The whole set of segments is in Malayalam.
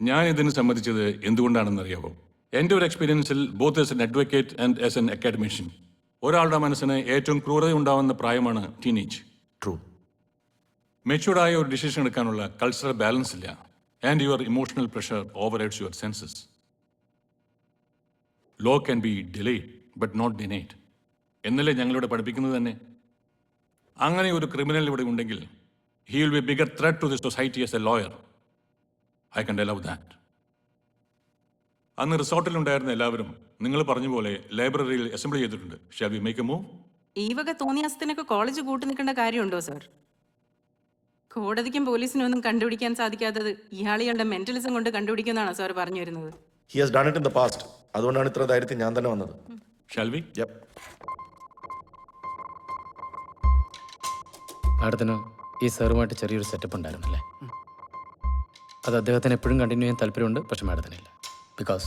ഞാൻ ഇതിന് സമ്മതിച്ചത് എന്തുകൊണ്ടാണെന്നറിയാവോ? എന്റെ ഒരു എക്സ്പീരിയൻസിൽ both as an advocate and as an academician ഒരാളുടെ മനസ്സിന് ഏറ്റവും ക്രൂരത ഉണ്ടാവുന്ന പ്രായമാണ് ടീനേജ് ട്രൂ മെച്യൂർഡായ ഒരു ഡിസിഷൻ എടുക്കാനുള്ള കൾച്ചറൽ ബാലൻസ് ഇല്ല. And your emotional pressure over heads your senses law can be delayed but not denied എന്നല്ലേ ഞങ്ങളിവിടെ പഠിപ്പിക്കുന്നത് തന്നെ? അങ്ങനെ ഒരു ക്രിമിനൽ ഇവിടെ ഉണ്ടെങ്കിൽ he will be bigger threat to the society as a lawyer I can't love that അന്ന് റിസോർട്ടിലുണ്ടായിരുന്ന എല്ലാവരും നിങ്ങൾ പറഞ്ഞ പോലെ ലൈബ്രറിയിൽ അസംബ്ലി ചെയ്തിട്ടുണ്ട്. Shall we make a move ഈ വക തോന്നിയാസത്തിനൊക്കെ കോളേജ് കൂട്ടി നിൽക്കേണ്ട കാര്യമുണ്ടോ സർ കോടതിക്കും പോലീസിനും ഒന്നും കണ്ടുപിടിക്കാൻ സാധിക്കാത്തത് ഇയാളികളുടെ മെന്റലിസം കൊണ്ട് കണ്ടുപിടിക്കുന്നതാണോ സർ പറഞ്ഞു വരുന്നത്? He has done it in the past അതുകൊണ്ടാണ് ഇത്ര ധൈര്യത്തിൽ ഞാൻ തന്നെ വന്നത്. ഷാൽ വി യപ്പ് മാഡത്തിന് ഈ സാറുമായിട്ട് ചെറിയൊരു സെറ്റപ്പ് ഉണ്ടായിരുന്നല്ലേ? അത് അദ്ദേഹത്തിന് എപ്പോഴും കണ്ടിന്യൂ ചെയ്യാൻ താല്പര്യമുണ്ട് പക്ഷെ മാഡത്തിനില്ല. Because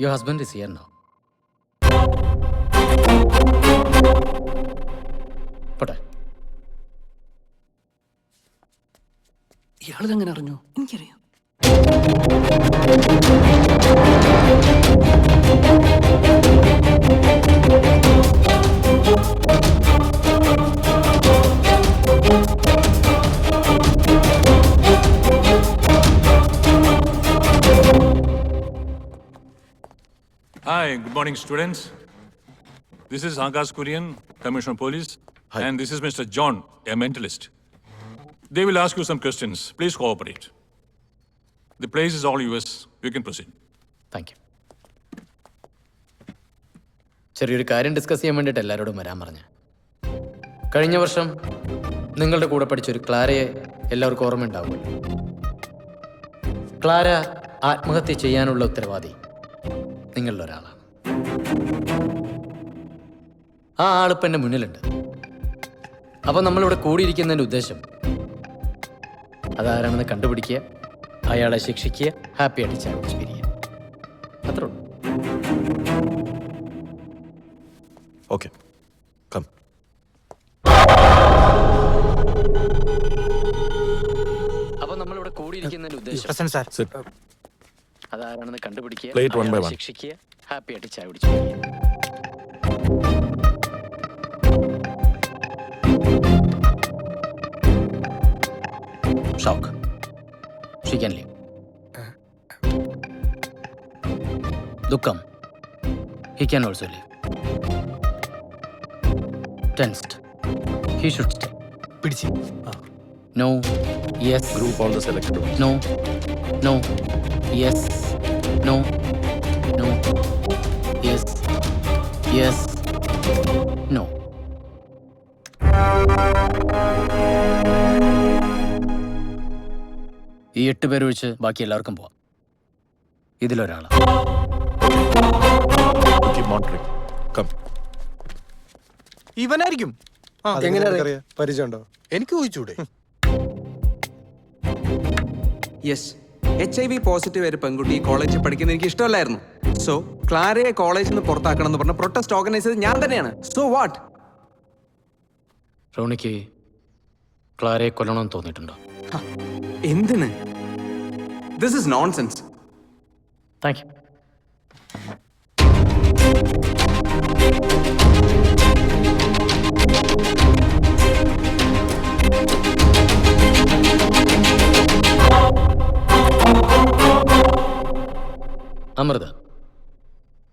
your husband is here no പോട്ടെ. ഇയാളിതെങ്ങനെ അറിഞ്ഞു? എനിക്കറിയാം. Morning, students. This is Ankas Kurian, Commissioner of Police, Hi. and this is Mr. John, a mentalist. They will ask you some questions. Please cooperate. The place is all yours. You can proceed. Thank you ചെറിയൊരു കാര്യം ഡിസ്കസ് ചെയ്യാൻ വേണ്ടിയിട്ട് എല്ലാവരോടും വരാൻ പറഞ്ഞു കഴിഞ്ഞ വർഷം നിങ്ങളുടെ കൂടെ പഠിച്ച ഒരു ക്ലാരയെ എല്ലാവർക്കും ഓർമ്മയുണ്ടാവും ക്ലാര ആത്മഹത്യ ചെയ്യാനുള്ള ഉത്തരവാദി നിങ്ങളിൽ ഒരാളാണ് ആ ആളിപ്പം എന്റെ മുന്നിലുണ്ട്. അപ്പം നമ്മളിവിടെ കൂടിയിരിക്കുന്നതിന്റെ ഉദ്ദേശം അതാരാണെന്ന് കണ്ടുപിടിക്കുക അയാളെ ശിക്ഷിക്കുക ഹാപ്പി ആയിട്ട് ചാലഞ്ച് പിരിക്കുക അത്രേ ഉള്ളൂ. ഓക്കെ. കം. അപ്പൊ നമ്മളിവിടെ കൂടിയിരിക്കുന്നതിന്റെ ഉദ്ദേശം പ്രസന്റ് സാർ. അതാരാണെന്ന് കണ്ടുപിടിക്കുക അയാളെ one. ശിക്ഷിക്കുക ഹാപ്പി ആയിട്ട് ചായ കുടിച്ചു. ഷോക്ക് ഷീ ക്യാൻ ലീവ് ദുഃഖം he can also leave tensed he should stay പിടിച്ച് no yes group all the selected no no yes no No. Yes. No. ഈ എട്ട് പേര് ഒഴിച്ച് ബാക്കി എല്ലാവർക്കും പോവാം. ഇതിലൊരാളാണ് ഇവനായിരിക്കും. എങ്ങനെ പരിചയമുണ്ടോ? എനിക്ക് ചോദിച്ചൂടെ yes H I V positive ആയ പെൺകുട്ടി കോളേജിൽ പഠിക്കുന്ന എനിക്ക് ഇഷ്ടമല്ലായിരുന്നു. സോ ക്ലാരയെ കോളേജിൽ നിന്ന് പുറത്താക്കണം എന്ന് പറഞ്ഞ പ്രൊട്ടസ്റ്റ് ഓർഗനൈസ് ചെയ്തത് ഞാൻ തന്നെയാണ്. സോ വാട്ട് റോണിക്ക് ക്ലാരയെ കൊല്ലണമെന്ന് തോന്നിയിട്ടുണ്ടോ? എന്തിന്? This is nonsense thank you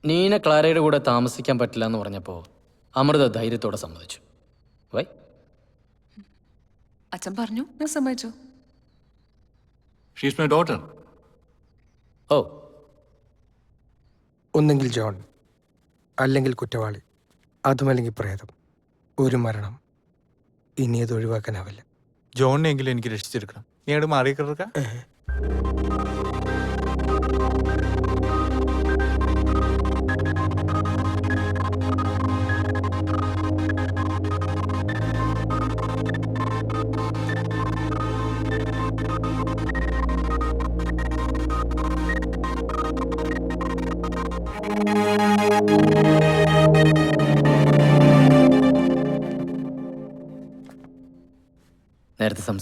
Neena ക്ലാരയുടെ കൂടെ താമസിക്കാൻ പറ്റില്ല എന്ന് പറഞ്ഞപ്പോൾ അമൃത ധൈര്യത്തോടെ സമ്മതിച്ചു. വൈ. അച്ഛൻ പറഞ്ഞു ഞാൻ സമ്മതിച്ചു. She's my daughter. ഓ. ഒന്നെങ്കിൽ ജോൺ അല്ലെങ്കിൽ കുറ്റവാളി അതുമല്ലെങ്കിൽ പ്രേതം. ഒരു മരണം ഇനി അത് ഒഴിവാക്കാനാവില്ല. ജോണിനെങ്കിലും എനിക്ക് രക്ഷിച്ചെടുക്കണം. നീ അവിടെ മാറി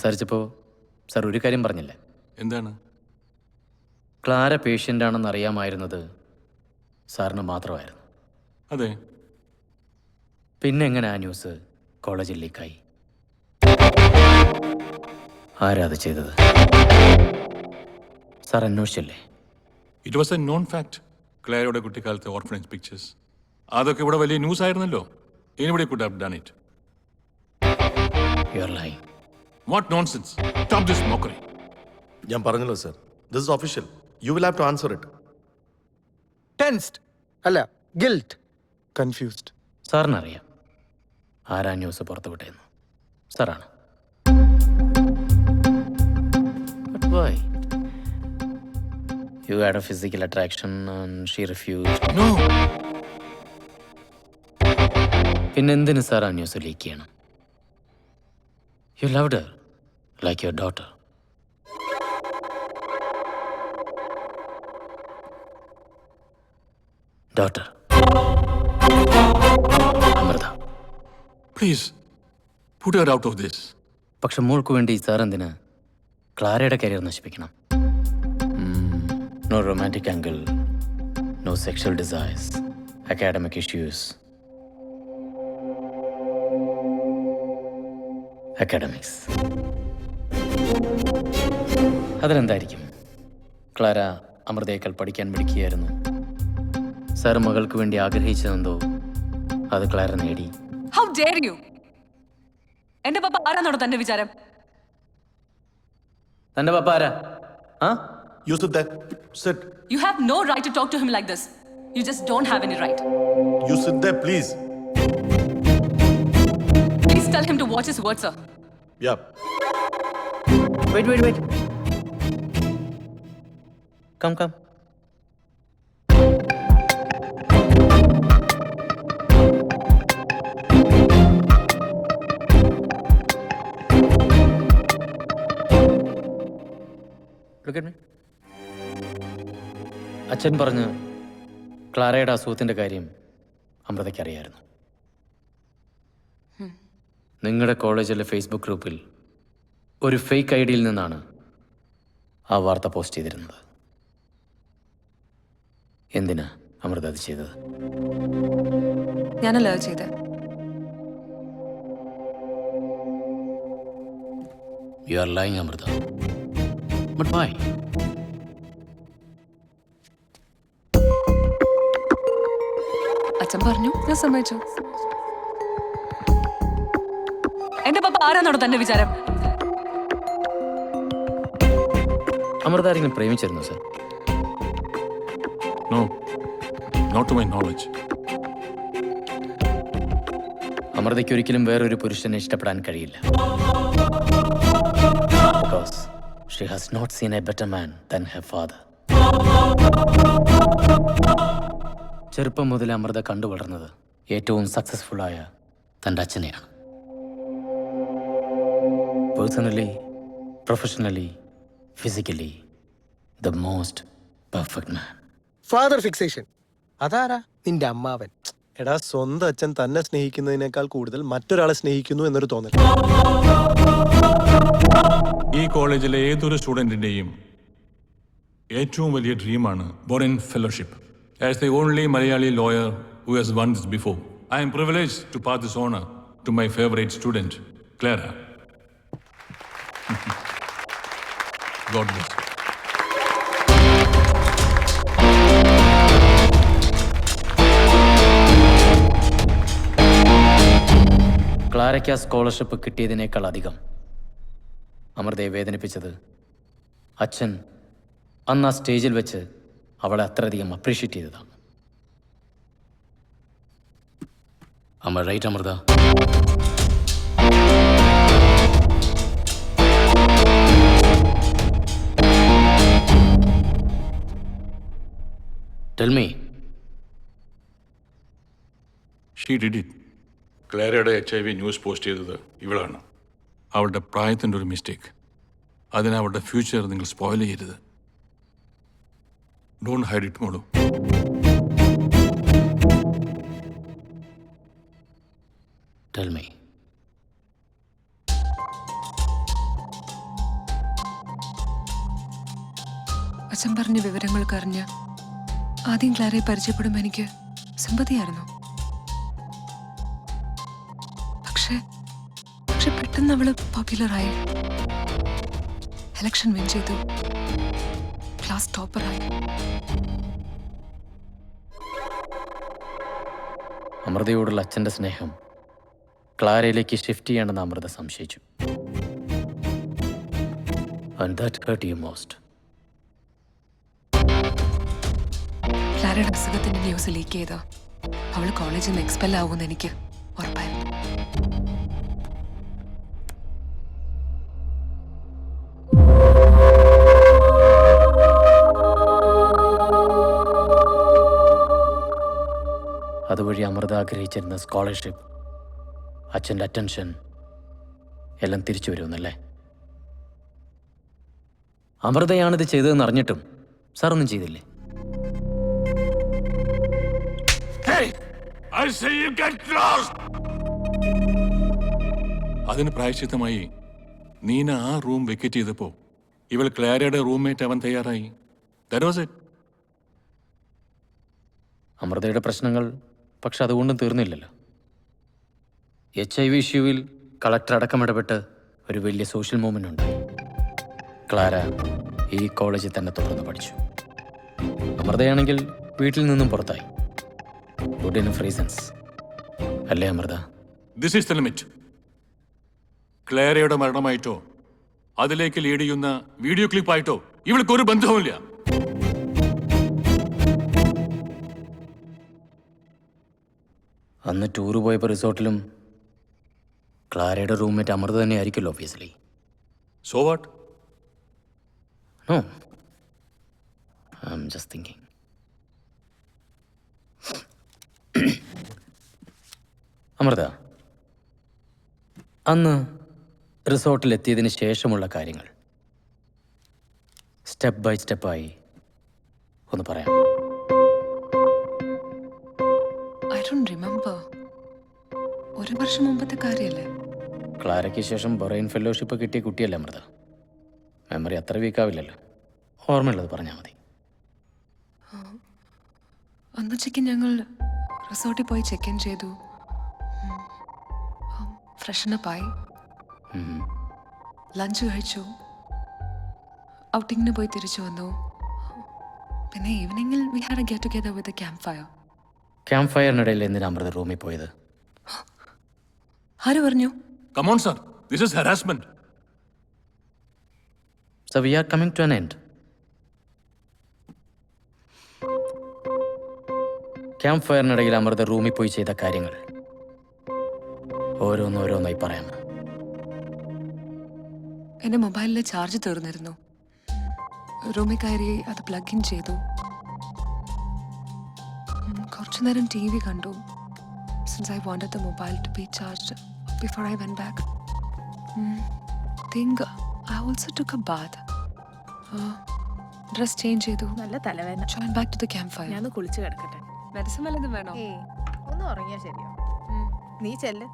സംസാരിച്ചപ്പോൾ സാർ ഒരു കാര്യം പറഞ്ഞില്ല? എന്താണ്? ക്ലാര പേഷ്യന്റ് ആണെന്ന് അറിയാമായിരുന്നത് സാറിന് മാത്രമായിരുന്നു. അതെ. പിന്നെ എങ്ങനെ ആ ന്യൂസ് കോളേജിൽ ലീക്കായി? ആരാ അത് ചെയ്തത്? Sir അന്വേഷിച്ചില്ലേ? It was a known fact ക്ലാരയുടെ കുട്ടിക്കാലത്തെ ഓർഫനേജ് പിക്ചേഴ്സ് അതൊക്കെ ഇവിടെ വലിയ ന്യൂസ് ആയിരുന്നല്ലോ. Anybody could have done it you are lie what nonsense stop this mockery ഞാൻ പറഞ്ഞല്ലോ sir this is official you will have to answer it tensed അല്ല ഗിൽറ്റ് കൺഫ്യൂസ്ഡ് സാറിനറിയാം. ആരാ ന്യൂസ് പുറത്തു വിട്ടേന്ന് സാറാണ്. You had a physical attraction she refused and no പിന്നെ സാർ ആ ന്യൂസ് ലീക്ക് ചെയ്യണം? You loved her. Like your daughter. Daughter. Amrita please put out of this പക്ഷെ മോൾക്ക് വേണ്ടി സാർ എന്തിന് ക്ലാരയുടെ career നശിപ്പിക്കണം? No romantic angle no sexual desires academic issues academics അതിലെന്തായിരിക്കും? Clara അമൃതയേക്കാൾ പഠിക്കാൻ പഠിക്കുകയായിരുന്നു സാർ മകൾക്ക് വേണ്ടി ആഗ്രഹിച്ചതെന്തോ അത് ക്ലാര നേടി. ഹൗ ഡെയർ യു എന്റെ പപ്പ ആരാന്നോടോ തന്റെ വിചാരം? പപ്പ ആരാ? ആ? You sit you have no right to talk to him like this you just don't have any right you sit please please tell him to watch his words sir yeah Wait, wait, wait. Come, come. Look at me. അച്ഛൻ പറഞ്ഞ് ക്ലാരയുടെ അസുഖത്തിന്റെ കാര്യം അമൃതയ്ക്ക് അറിയായിരുന്നു നിങ്ങളുടെ കോളേജിലെ ഫേസ്ബുക്ക് ഗ്രൂപ്പിൽ ഒരു ഫേക്ക് ഐ ഡിയിൽ നിന്നാണ് ആ വാർത്ത പോസ്റ്റ് ചെയ്തിരുന്നത്. എന്തിനാ അമൃത അത് ചെയ്തത്? ഞാനല്ല അത് ചെയ്തത് you are lying Amrita. But why അച്ഛൻ പറഞ്ഞു ഞാൻ സമ്മതിച്ചു. എന്റെ പപ്പ ആരാന്നോടോ തന്റെ വിചാരം? അമൃത ആരെങ്കിലും പ്രേമിച്ചിരുന്നു sir? No not to my knowledge അമൃതയ്ക്ക് ഒരിക്കലും വേറൊരു പുരുഷനെ ഇഷ്ടപ്പെടാൻ കഴിയില്ല. Because she has not seen a better man than her father ചെറുപ്പം മുതൽ അമൃത കണ്ടു വളർന്നത് ഏറ്റവും സക്സസ്ഫുൾ ആയ തന്റെ അച്ഛനെയാണ്. Personally professionally physically the most perfect man father fixation അതാരാ? നിന്റെ അമ്മാവൻ. എടാ സ്വന്തം അച്ഛൻ തന്നെ സ്നേഹിക്കുന്നതിനേക്കാൾ കൂടുതൽ മറ്റൊരാളെ സ്നേഹിക്കുന്നു എന്നൊരു തോന്നൽ. ഈ കോളേജിലെ ഏതൊരു സ്റ്റുഡന്റിന്റെയും ഏറ്റവും വലിയ ഡ്രീമാണ് Boren fellowship as the only Malayali lawyer who has won this before I am privilege to pass this honour to my favourite student Clara God bless ക്ലാരയ്ക്ക് ആ സ്കോളർഷിപ്പ് കിട്ടിയതിനേക്കാൾ അധികം അമൃതയെ വേദനിപ്പിച്ചത് അച്ഛൻ അന്ന് ആ സ്റ്റേജിൽ വെച്ച് അവളെ അത്രയധികം അപ്രീഷിയേറ്റ് ചെയ്തതാണ്. Amar right Amrita? Tell me she did it ക്ലാരയുടെ H I V news post ചെയ്തത് ഇവളാണ്. അവളുടെ പ്രായത്തിന്റെ ഒരു മിസ്റ്റേക്ക് അതിന് അവളുടെ ഫ്യൂച്ചർ നിങ്ങൾ സ്പോയിൽ ചെയ്യരുത്. ഡോണ്ട് ഹൈഡ് ഇറ്റ് മോളു. ടെൽ മീ അച്ഛൻ പറഞ്ഞ വിവരങ്ങളൊക്കെ അറിഞ്ഞ് ആദ്യം ക്ലാരയെ പരിചയപ്പെടുമ്പോൾ എനിക്ക് സിമ്പതിയായിരുന്നു. പക്ഷേ പക്ഷെ പെട്ടെന്ന് അവൾ പോപ്പുലറായി. എലക്ഷൻ വിൻ ചെയ്തു. ക്ലാസ് ടോപ്പറായി. അമൃതയോടുള്ള അച്ഛന്റെ സ്നേഹം ക്ലാരയിലേക്ക് ഷിഫ്റ്റ് ചെയ്യണമെന്ന് അമൃത സംശയിച്ചു. And that hurt you most. ക്ലാരയുടെ അസുഖത്തിന്റെ ന്യൂസ് ലീക്ക് ചെയ്തോ? അവൾ കോളേജിൽ നിന്ന് എക്സ്പെൽ ആവുമെന്ന് എനിക്ക് ഉറപ്പായിരുന്നു അതുവഴി അമൃത ആഗ്രഹിച്ചിരുന്ന സ്കോളർഷിപ്പ് അച്ഛന്റെ അറ്റൻഷൻ എല്ലാം തിരിച്ചു വരുമെന്നല്ലേ? അമൃതയാണിത് ചെയ്തതെന്ന് അറിഞ്ഞിട്ടും സാറൊന്നും ചെയ്തില്ലേ? I say you get lost! അതിന് പ്രായശ്ചിത്തമായി നീന ആ റൂം വെക്കറ്റ് ചെയ്തപ്പോ ഇവൾ ക്ലാരയുടെ റൂംമേറ്റ് അവൻ തയ്യാറായി. ദാറ്റ് വാസ് ഇറ്റ് അമൃതയുടെ പ്രശ്നങ്ങൾ പക്ഷെ അതുകൊണ്ടും തീർന്നില്ലല്ലോ. എച്ച് ഐ വി ഇഷ്യൂവിൽ കളക്ടർ അടക്കം ഇടപെട്ട് ഒരു വലിയ സോഷ്യൽ മൂവ്മെന്റ് ഉണ്ടായി ക്ലാര ഈ കോളേജിൽ തന്നെ തുടർന്ന് പഠിച്ചു. അമൃതയാണെങ്കിൽ വീട്ടിൽ നിന്നും പുറത്തായി. ഗുഡ് ഇനഫ് റീസൺസ് അല്ലേ Amrita? This is the limit ക്ലേറയുടെ മരണമായിട്ടോ അതിലേക്ക് ലീഡ് ചെയ്യുന്ന വീഡിയോ ക്ലിപ്പായിട്ടോ ഇവൾക്ക് ഒരു ബന്ധവുമില്ല. അന്ന് ടൂർ പോയപ്പോൾ റിസോർട്ടിലും ക്ലാരയുടെ റൂംമേറ്റ് അമൃത തന്നെ ആയിരിക്കുമല്ലോ obviously so what no I am just thinking Amrita അന്ന് റിസോർട്ടിലെത്തിയതിന് ശേഷമുള്ള കാര്യങ്ങൾ സ്റ്റെപ്പ് ബൈ സ്റ്റെപ്പായി ഒന്ന് പറയാം ഐ ഡോണ്ട് റിമെമ്പർ. ഒരു വർഷം മുമ്പത്തെ കാര്യമല്ലേ ക്ലാരയ്ക്ക് ശേഷം ബ്രെയിൻ ഫെലോഷിപ്പ് കിട്ടിയ കുട്ടിയല്ലേ അമൃത? മെമ്മറി അത്ര വീക്കാവില്ലല്ലോ. ഓർമ്മയുള്ളത് പറഞ്ഞാൽ മതി. അന്നുച്ചയ്ക്ക് ഞങ്ങൾ റിസോർട്ടിൽ പോയി ചെക്ക് ഇൻ ചെയ്തു. ഫ്രഷനപ്പായി. ലഞ്ച് കഴിച്ചു. ഔട്ടിങ്ങിന് പോയി തിരിച്ചു വന്നു. പിന്നെ ഈവനിങ്ങിൽ we had a get together with a camp fire camp ഫയറിനിടയിൽ എന്തിനാ അമൃത റൂമിൽ പോയത്? ആര് പറഞ്ഞു? Come on sir this is harassment sir we are coming to an end. Camp ഫയറിനിടയിൽ Amrita റൂമിൽ പോയി ചെയ്ത കാര്യങ്ങൾ. ഓരോന്നോരോന്നായി പറയാം എന്റെ മൊബൈലിലെ ചാർജ് തീർന്നിരുന്നു. റൂമിൽ കയറി അത് പ്ലഗ് ഇൻ ചെയ്തു. കുറച്ചു നേരം ടി വി കണ്ടു. Since I wanted the mobile to be charge before I went back think I also took a bath dress change ചെയ്തു. നല്ല തലവേദന. Join back to the camp fire ഞാൻ കുളിച്ച് കിടക്കട്ടെ. മെഡിസിൻ വല്ലതും വേണോ? ഏ ഒന്ന് ഉറങ്ങിയാ ശരിയോ നീ ചെല്ല്.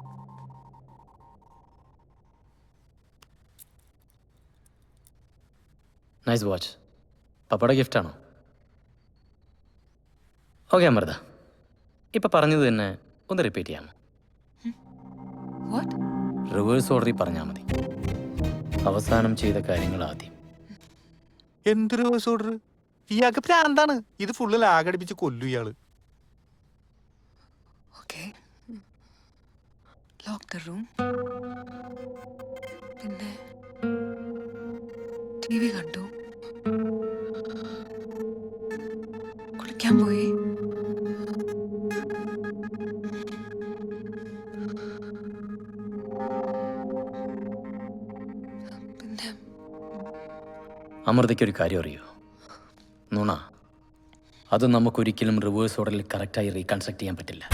നൈസ് വാച്ച് പപ്പയുടെ ഗിഫ്റ്റാണോ ഓക്കെ അമൃത. ഇപ്പം പറഞ്ഞത് തന്നെ ഒന്ന് റിപ്പീറ്റ് ചെയ്യാമോ? വാട്ട് റിവേഴ്സ് ഓർഡറിൽ പറഞ്ഞാൽ മതി. അവസാനം ചെയ്ത കാര്യങ്ങൾ ആദ്യം. എന്തൊരു റിവേഴ്സ് ഓർഡർ ഇയാൾക്ക് പ്രാന്താണ് ഇത് ഫുള്ള് ലാഗടിപ്പിച്ച് കൊല്ലു ഇയാൾ. ഓക്കെ. ലോക്ക് ദ റൂം പിന്നെ ടി വി കണ്ടു. കുളിക്കാൻ പോയി. അമൃതയ്ക്ക് ഒരു കാര്യം അറിയോ? നുണ അത് നമുക്കൊരിക്കലും റിവേഴ്സ് ഓർഡറിൽ കറക്റ്റായി റീകൺസ്ട്രക്ട് ചെയ്യാൻ പറ്റില്ല.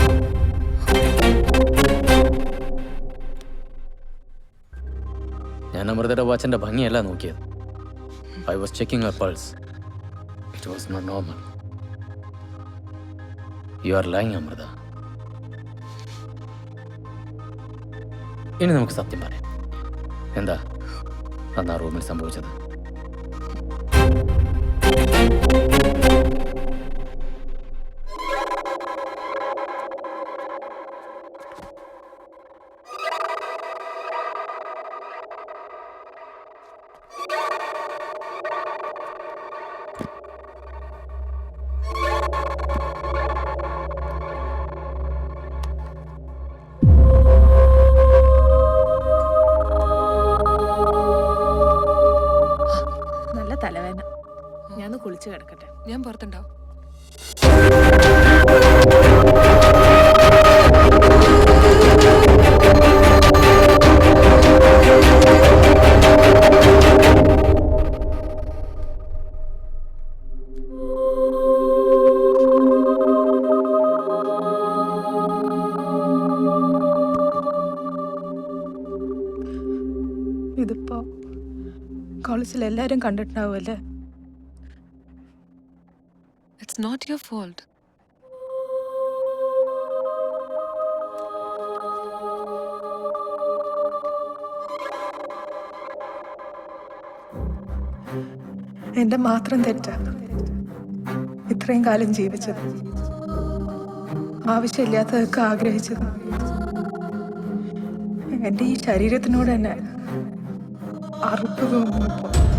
ഞാൻ അമൃതയുടെ വാച്ചിന്റെ ഭംഗിയല്ല നോക്കിയത്. I was checking pulse it was not normal you are lying Amrita ഇനി നമുക്ക് സത്യം പറയാം. എന്താ? അന്ന് ആ റൂമിൽ സംഭവിച്ചത്? എല്ലാരും കണ്ടിട്ടുണ്ടാവുമല്ലേ? ഇറ്റ്സ് നോട്ട് യുവർ ഫോൾട്ട് എന്റെ മാത്രം തെറ്റാ. ഇത്രയും കാലം ജീവിച്ചത്. ആവശ്യമില്ലാത്തതൊക്കെ ആഗ്രഹിച്ചത്. എന്റെ ഈ ശരീരത്തിനോട് തന്നെ അറുപ്പ് തോന്നുന്നു.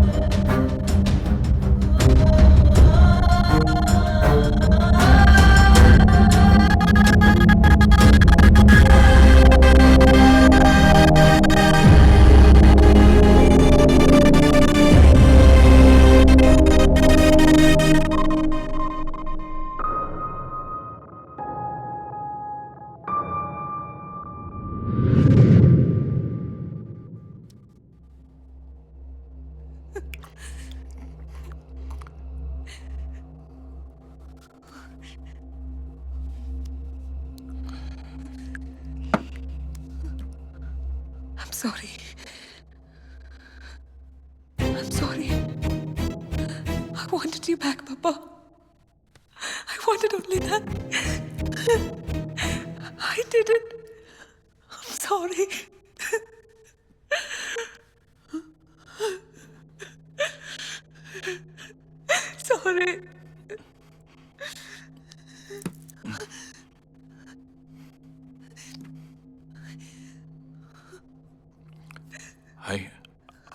I,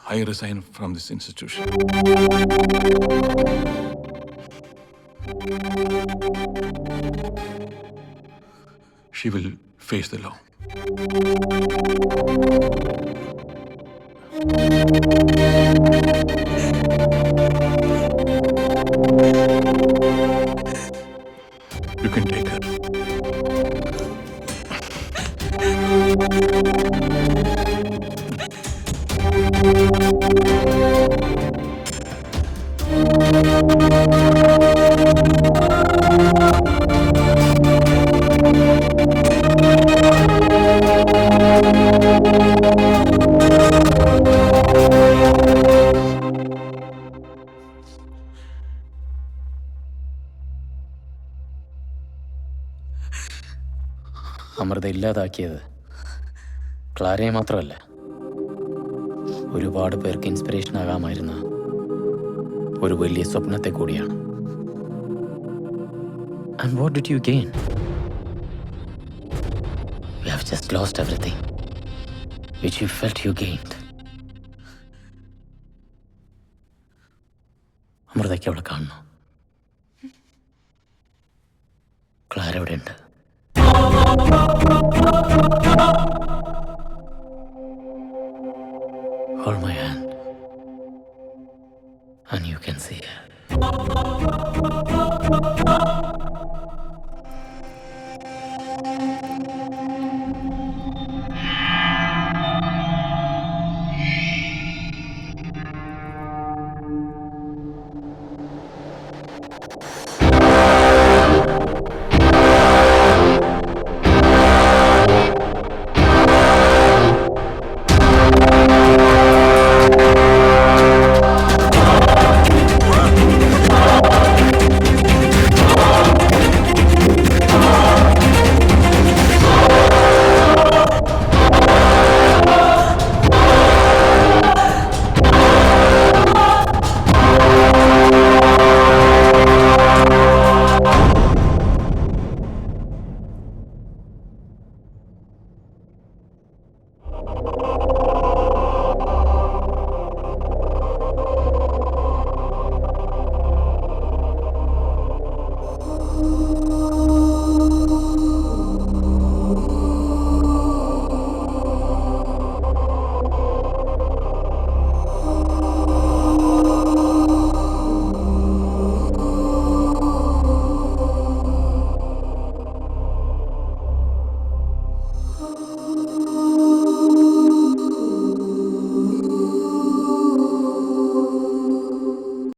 I resign from this institution. She will face the law. Amrita ഇല്ലാതാക്കിയത് ക്ലാരയെ മാത്രമല്ല. ഒരുപാട് പേർക്ക് ഇൻസ്പിറേഷൻ ആകാമായിരുന്ന ഒരു വലിയ സ്വപ്നത്തെ കൂടിയാണ്. And what did you gain you have just lost everything which you felt you gained അമൃതയ്ക്ക് അവളെ കാണണം.